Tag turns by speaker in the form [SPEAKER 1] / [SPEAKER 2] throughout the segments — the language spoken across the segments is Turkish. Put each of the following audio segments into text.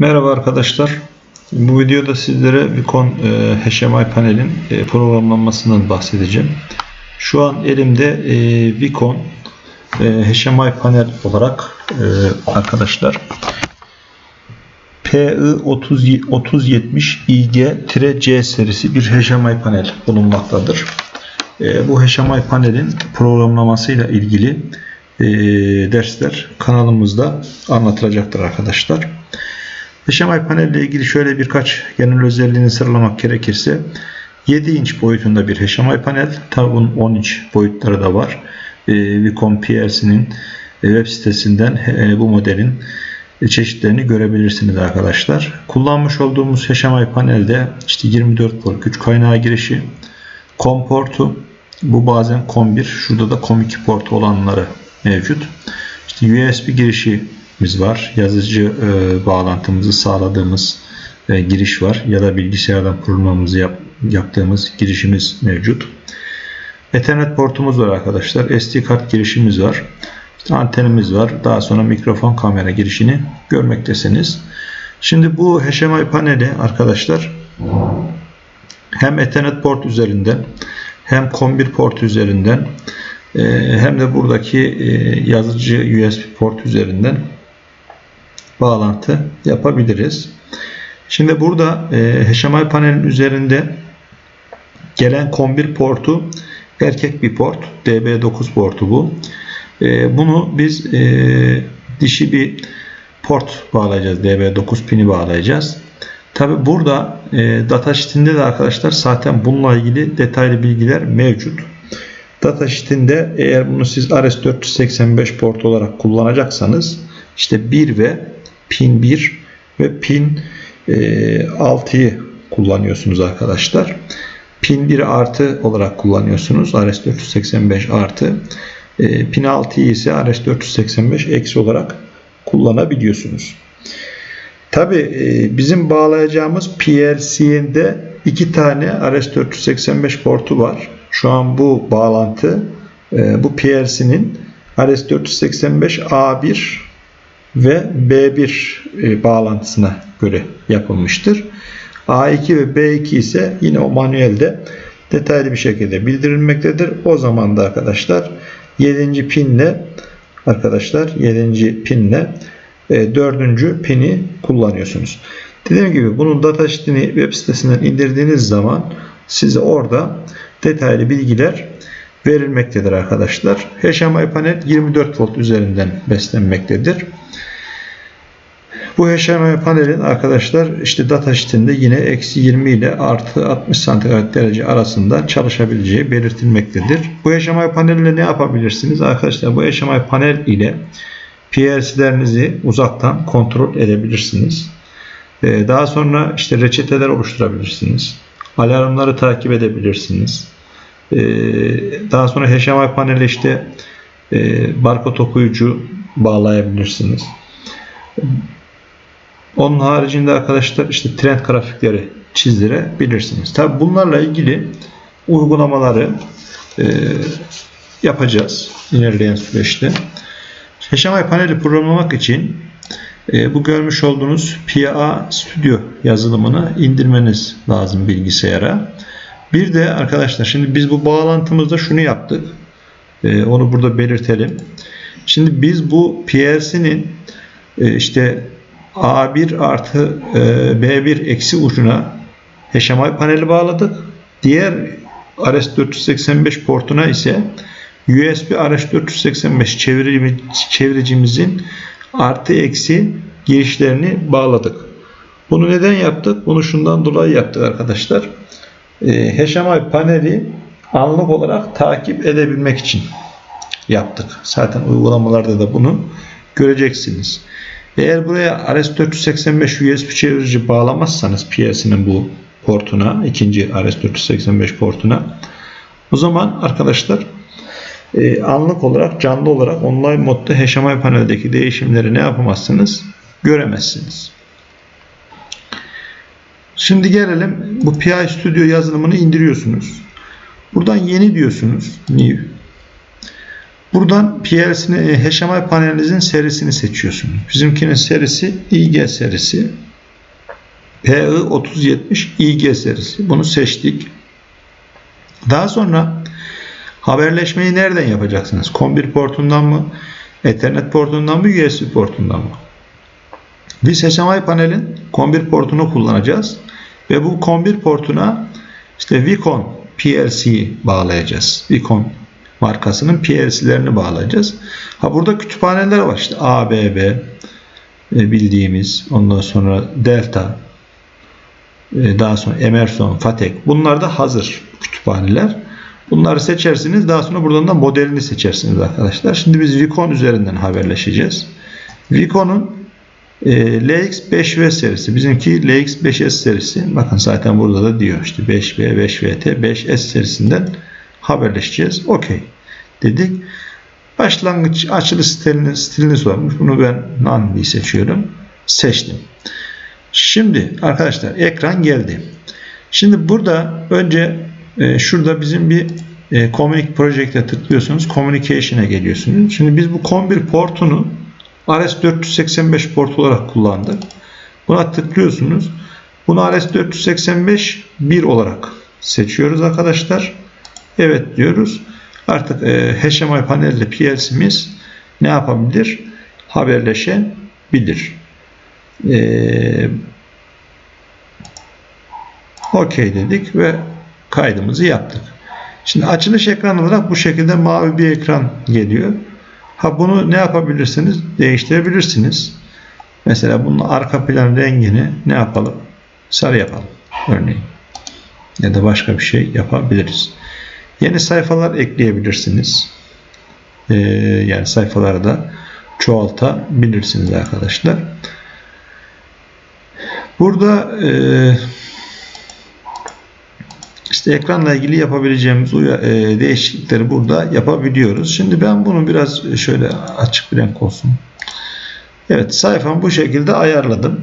[SPEAKER 1] Merhaba arkadaşlar. Bu videoda sizlere Vicon e, HMI panelin e, programlanmasından bahsedeceğim. Şu an elimde e, Vicon e, HMI panel olarak e, arkadaşlar PI3070IG-C serisi bir HMI panel bulunmaktadır. Bu HMI panelin programlamasıyla ilgili dersler kanalımızda anlatılacaktır arkadaşlar. HMI panel ile ilgili şöyle birkaç genel özelliğini sıralamak gerekirse 7 inç boyutunda bir HMI panel. Tabi bunun 10 inç boyutları da var. E, Vicom PLC'nin web sitesinden e, bu modelin e, çeşitlerini görebilirsiniz arkadaşlar. Kullanmış olduğumuz HMI panelde işte 24 volt güç kaynağı girişi, COM portu, bu bazen COM1, şurada da COM2 portu olanları mevcut. İşte USB girişimiz var. Yazıcı e, bağlantımızı sağladığımız e, giriş var. Ya da bilgisayardan kurulmamızı yap, yaptığımız girişimiz mevcut. Ethernet portumuz var arkadaşlar. SD kart girişimiz var. İşte antenimiz var. Daha sonra mikrofon kamera girişini görmektesiniz. Şimdi bu HMI paneli arkadaşlar hem Ethernet port üzerinden hem COM1 port üzerinden e, hem de buradaki e, yazıcı USB port üzerinden bağlantı yapabiliriz. Şimdi burada e, HMI panelin üzerinde gelen COM1 portu erkek bir port. DB9 portu bu. Bunu biz dişi bir port bağlayacağız. DB9 pini bağlayacağız. Tabi burada datasheet'inde de arkadaşlar zaten bununla ilgili detaylı bilgiler mevcut. Datasheet'inde eğer bunu siz RS485 port olarak kullanacaksanız işte 1 ve pin 1 ve pin e, 6'yı kullanıyorsunuz arkadaşlar. Pin 1 artı olarak kullanıyorsunuz. RS485 artı. E, pin 6'yı ise RS485 eksi olarak kullanabiliyorsunuz. Tabi e, bizim bağlayacağımız PLC'de iki tane RS485 portu var. Şu an bu bağlantı e, bu PLC'nin RS485 A1 ve B1 e, bağlantısına göre yapılmıştır. A2 ve B2 ise yine o manuelde detaylı bir şekilde bildirilmektedir. O zaman da arkadaşlar 7. pinle arkadaşlar 7. pinle 4. pini kullanıyorsunuz. Dediğim gibi bunun datasheet'ini web sitesinden indirdiğiniz zaman size orada detaylı bilgiler verilmektedir arkadaşlar. HMI panel 24 volt üzerinden beslenmektedir. Bu HMI panelin arkadaşlar işte datasheetinde yine eksi 20 ile artı 60 santigrat derece arasında çalışabileceği belirtilmektedir. Bu HMI panelle ne yapabilirsiniz? Arkadaşlar bu HMI panel ile PLC'lerinizi uzaktan kontrol edebilirsiniz. Ee, daha sonra işte reçeteler oluşturabilirsiniz. Alarmları takip edebilirsiniz. Ee, daha sonra HMI paneli işte e, barkod okuyucu bağlayabilirsiniz. Onun haricinde arkadaşlar işte trend grafikleri çizdirebilirsiniz. Tabi bunlarla ilgili uygulamaları e, yapacağız ilerleyen süreçte. HMI paneli programlamak için e, bu görmüş olduğunuz PA Studio yazılımını indirmeniz lazım bilgisayara. Bir de arkadaşlar şimdi biz bu bağlantımızda şunu yaptık. E, onu burada belirtelim. Şimdi biz bu PLC'nin e, işte A1 artı e, B1 eksi ucuna HMI paneli bağladık. Diğer RS485 portuna ise USB RS485 çeviricimizin artı eksi girişlerini bağladık. Bunu neden yaptık? Bunu şundan dolayı yaptık arkadaşlar. E, HMI paneli anlık olarak takip edebilmek için yaptık. Zaten uygulamalarda da bunu göreceksiniz. Eğer buraya RS485 USB çevirici bağlamazsanız PLC'nin bu portuna, ikinci RS485 portuna o zaman arkadaşlar e, anlık olarak canlı olarak online modda HMI paneldeki değişimleri ne yapamazsınız? Göremezsiniz. Şimdi gelelim bu PI Studio yazılımını indiriyorsunuz. Buradan yeni diyorsunuz. New. Buradan PLC'nin HMI panelinizin serisini seçiyorsunuz. Bizimkinin serisi IG serisi. PI3070 IG serisi. Bunu seçtik. Daha sonra haberleşmeyi nereden yapacaksınız? COM1 portundan mı? Ethernet portundan mı? USB portundan mı? Biz HMI panelin COM1 portunu kullanacağız. Ve bu COM1 portuna işte Vicon PLC'yi bağlayacağız. Vicon markasının PLC'lerini bağlayacağız. Ha burada kütüphaneler var işte ABB e, bildiğimiz ondan sonra Delta e, daha sonra Emerson, Fatek bunlar da hazır kütüphaneler. Bunları seçersiniz. Daha sonra buradan da modelini seçersiniz arkadaşlar. Şimdi biz Vicon üzerinden haberleşeceğiz. Vicon'un e, LX5V serisi. Bizimki LX5S serisi. Bakın zaten burada da diyor işte 5V, 5VT, 5S serisinden haberleşeceğiz. Okey dedik. Başlangıç açılış stilini, stilini sormuş. Bunu ben Nanbi seçiyorum. Seçtim. Şimdi arkadaşlar ekran geldi. Şimdi burada önce e, şurada bizim bir e, Communic Project'e tıklıyorsunuz. Communication'a geliyorsunuz. Şimdi biz bu COM1 portunu RS485 port olarak kullandık. Buna tıklıyorsunuz. Bunu RS485 1 olarak seçiyoruz arkadaşlar. Evet diyoruz. Artık e, HMI panelde PLC'miz ne yapabilir? Haberleşebilir. E, OK dedik ve kaydımızı yaptık. Şimdi açılış ekranı olarak bu şekilde mavi bir ekran geliyor. Ha bunu ne yapabilirsiniz? Değiştirebilirsiniz. Mesela bunun arka plan rengini ne yapalım? Sarı yapalım örneğin. Ya da başka bir şey yapabiliriz. Yeni sayfalar ekleyebilirsiniz. Ee, yani sayfaları da çoğaltabilirsiniz arkadaşlar. Burada e, işte ekranla ilgili yapabileceğimiz e, değişiklikleri burada yapabiliyoruz. Şimdi ben bunu biraz şöyle açık bir renk olsun. Evet sayfam bu şekilde ayarladım.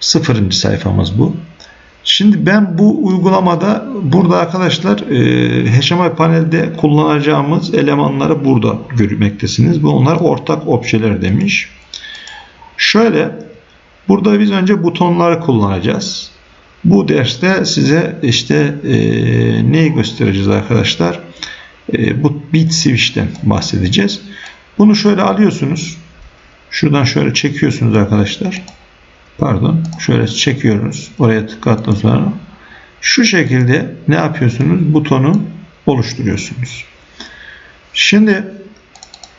[SPEAKER 1] Sıfırıncı sayfamız bu. Şimdi ben bu uygulamada burada arkadaşlar e, HMI panelde kullanacağımız elemanları burada görmektesiniz. Bunlar ortak objeler demiş. Şöyle burada biz önce butonları kullanacağız. Bu derste size işte e, neyi göstereceğiz arkadaşlar? E, bu bit switch'ten bahsedeceğiz. Bunu şöyle alıyorsunuz. Şuradan şöyle çekiyorsunuz arkadaşlar. Pardon. Şöyle çekiyoruz. Oraya tıkladıktan sonra şu şekilde ne yapıyorsunuz? Butonu oluşturuyorsunuz. Şimdi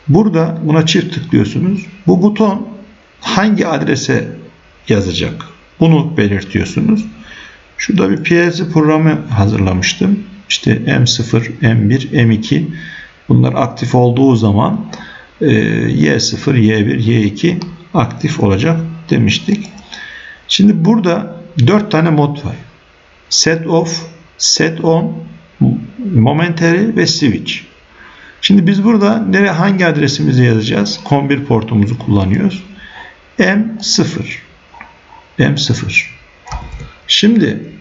[SPEAKER 1] burada buna çift tıklıyorsunuz. Bu buton hangi adrese yazacak? Bunu belirtiyorsunuz. Şurada bir PLC programı hazırlamıştım. İşte M0, M1, M2 bunlar aktif olduğu zaman e, Y0, Y1, Y2 aktif olacak demiştik. Şimdi burada 4 tane mod var. Set off, set on, momentary ve switch. Şimdi biz burada nereye hangi adresimizi yazacağız? COM1 portumuzu kullanıyoruz. M0. M0. Şimdi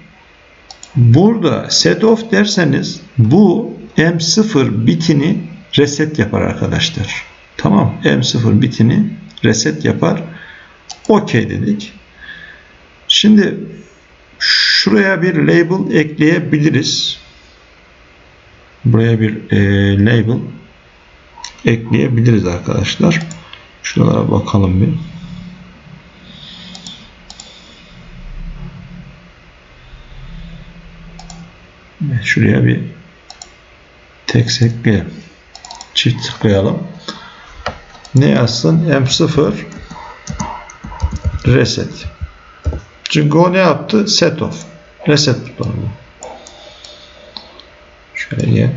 [SPEAKER 1] burada set off derseniz bu M0 bitini reset yapar arkadaşlar. Tamam. M0 bitini reset yapar. OK dedik. Şimdi şuraya bir label ekleyebiliriz. Buraya bir e, label ekleyebiliriz arkadaşlar. Şuralara bakalım bir. Şuraya bir tek ekleyelim. Çift tıklayalım. Ne yazsın? M0 reset. Çünkü o ne yaptı? Set off. Reset butonu. Şöyle.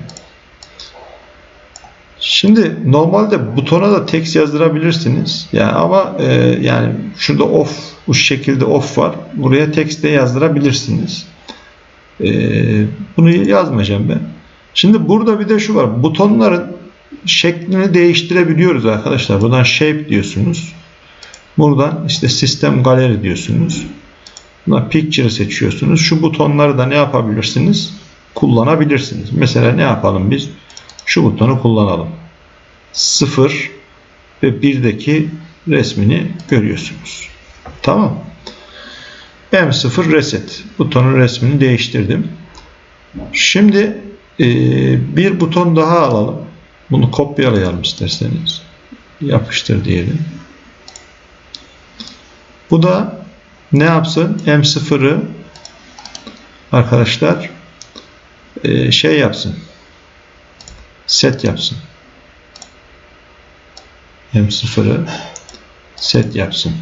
[SPEAKER 1] Şimdi normalde butona da text yazdırabilirsiniz. Yani ama e, yani şurada off bu şekilde off var. Buraya text de yazdırabilirsiniz. E, bunu yazmayacağım ben. Şimdi burada bir de şu var. Butonların şeklini değiştirebiliyoruz arkadaşlar. Buradan shape diyorsunuz. Buradan işte sistem galeri diyorsunuz. Buna picture seçiyorsunuz. Şu butonları da ne yapabilirsiniz? Kullanabilirsiniz. Mesela ne yapalım biz? Şu butonu kullanalım. 0 ve 1'deki resmini görüyorsunuz. Tamam. M0 reset butonun resmini değiştirdim. Şimdi e, bir buton daha alalım. Bunu kopyalayalım isterseniz. Yapıştır diyelim. Bu da ne yapsın? M0'ı arkadaşlar e, şey yapsın. Set yapsın. M0'ı set yapsın.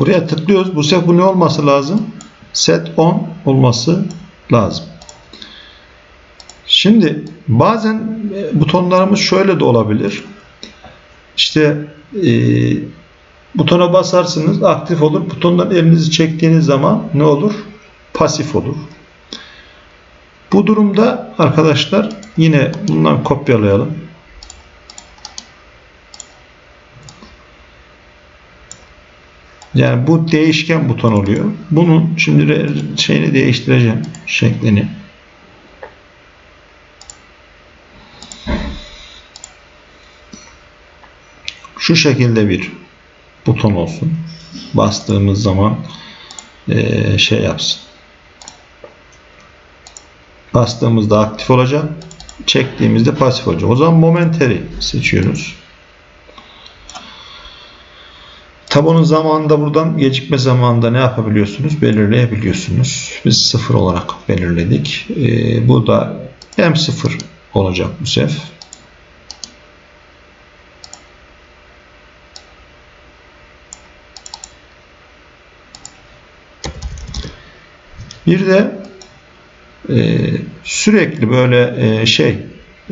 [SPEAKER 1] Buraya tıklıyoruz. Bu sefer bu ne olması lazım? Set on olması lazım. Şimdi bazen e, butonlarımız şöyle de olabilir. İşte e, butona basarsınız aktif olur. Butondan elinizi çektiğiniz zaman ne olur? Pasif olur. Bu durumda arkadaşlar yine bundan kopyalayalım. Yani bu değişken buton oluyor. Bunun şimdi şeyini değiştireceğim. Şeklini. Şu şekilde bir buton olsun. Bastığımız zaman ee, şey yapsın. Bastığımızda aktif olacak. Çektiğimizde pasif olacak. O zaman momentary seçiyoruz. Tabonun zamanında buradan gecikme zamanında ne yapabiliyorsunuz? Belirleyebiliyorsunuz. Biz sıfır olarak belirledik. Ee, bu da M0 olacak bu sef. Bir de e, sürekli böyle e, şey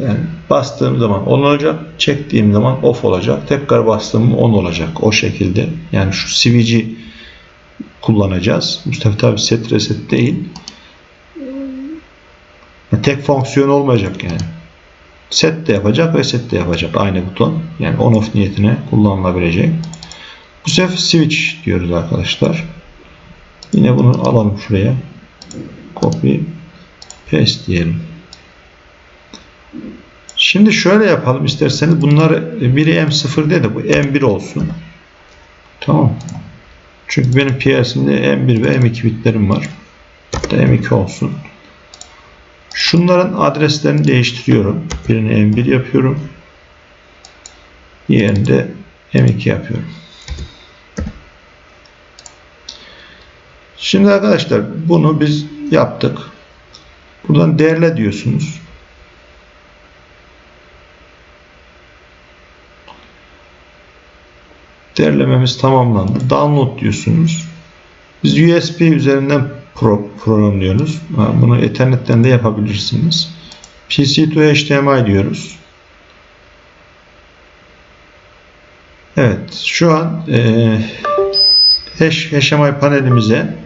[SPEAKER 1] yani bastığım zaman on olacak, çektiğim zaman off olacak. Tekrar bastığım on olacak. O şekilde. Yani şu switch'i kullanacağız. Sefer tabi set reset değil. Yani tek fonksiyon olmayacak yani. Set de yapacak, reset de yapacak aynı buton. Yani on off niyetine kullanılabilecek. Bu sefer switch diyoruz arkadaşlar. Yine bunu alalım şuraya. Copy paste diyelim. Şimdi şöyle yapalım isterseniz bunları biri M0 de bu M1 olsun. Tamam. Çünkü benim PLC'mde M1 ve M2 bitlerim var. Da M2 olsun. Şunların adreslerini değiştiriyorum. Birini M1 yapıyorum. Diğerini de M2 yapıyorum. Şimdi arkadaşlar bunu biz yaptık. Buradan derle diyorsunuz. Derlememiz tamamlandı. Download diyorsunuz. Biz USB üzerinden pro programlıyoruz. Bunu Ethernet'ten de yapabilirsiniz. PC to HDMI diyoruz. Evet, şu an e, HDMI panelimize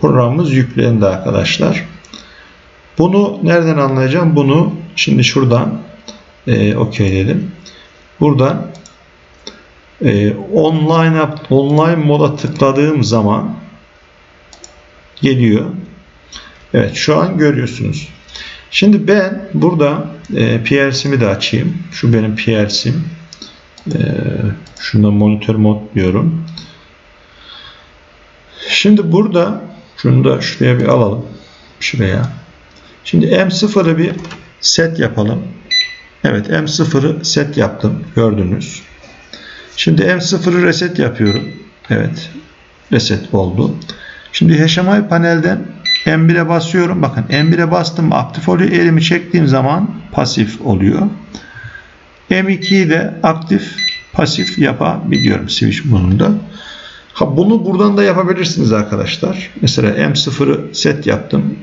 [SPEAKER 1] programımız yüklendi arkadaşlar. Bunu nereden anlayacağım? Bunu şimdi şuradan e, OK dedim. Buradan e, online online moda tıkladığım zaman geliyor. Evet şu an görüyorsunuz. Şimdi ben burada e, PLC'mi de açayım. Şu benim PLC'm. E, şunda monitör mod diyorum. Şimdi burada şunu da şuraya bir alalım. Şuraya. Şimdi M0'ı bir set yapalım. Evet M0'ı set yaptım. Gördünüz. Şimdi M0'ı reset yapıyorum. Evet. Reset oldu. Şimdi HMI panelden M1'e basıyorum. Bakın M1'e bastım aktif oluyor. Elimi çektiğim zaman pasif oluyor. M2'yi de aktif pasif yapabiliyorum switch bununda. Ha bunu buradan da yapabilirsiniz arkadaşlar. Mesela M0'ı set yaptım.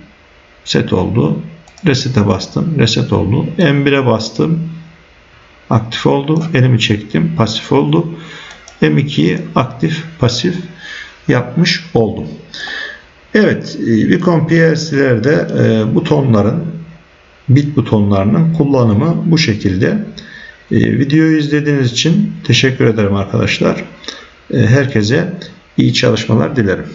[SPEAKER 1] Set oldu. Reset'e bastım. Reset oldu. M1'e bastım. Aktif oldu. Elimi çektim. Pasif oldu. M2'yi aktif pasif yapmış oldum. Evet. Vicom PLC'lerde e, butonların bit butonlarının kullanımı bu şekilde. E, videoyu izlediğiniz için teşekkür ederim arkadaşlar. E, herkese iyi çalışmalar dilerim.